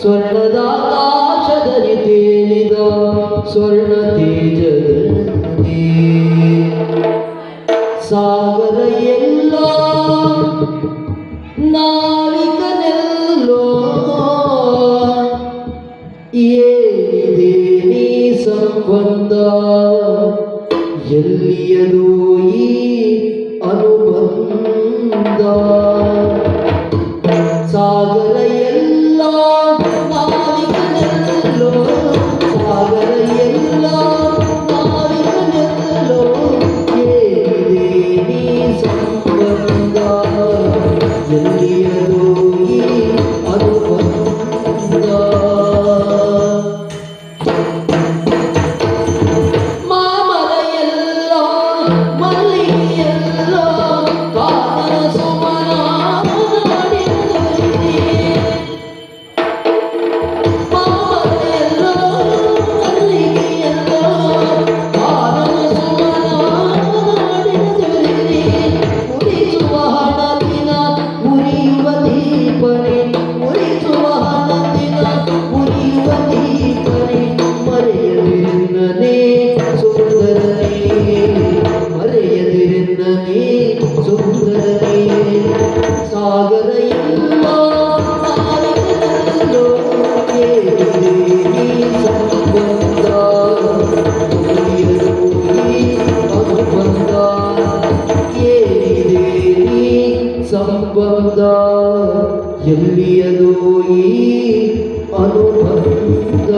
ಸ್ವರ್ಣದಾಕಾಶದಲ್ಲಿ ತೇಲಿದ ಸ್ವರ್ಣ ತೇಜದಂತೆ ಸಾಗರ ಎಲ್ಲ ನಾವಿಕನೆಲ್ಲೋ ಏನಿದೆ ನೀ ಸಂಬಂಧ ಎಲ್ಲಿಯದು மறையதிருந்தனே சுந்தரனே மறையதிருந்தனே சுந்தரனே. சாகரையெல்லாம் ಸಂಬಂಧ ಎಲ್ಲಿಯದೋ ಈ ಅನುಬಂಧ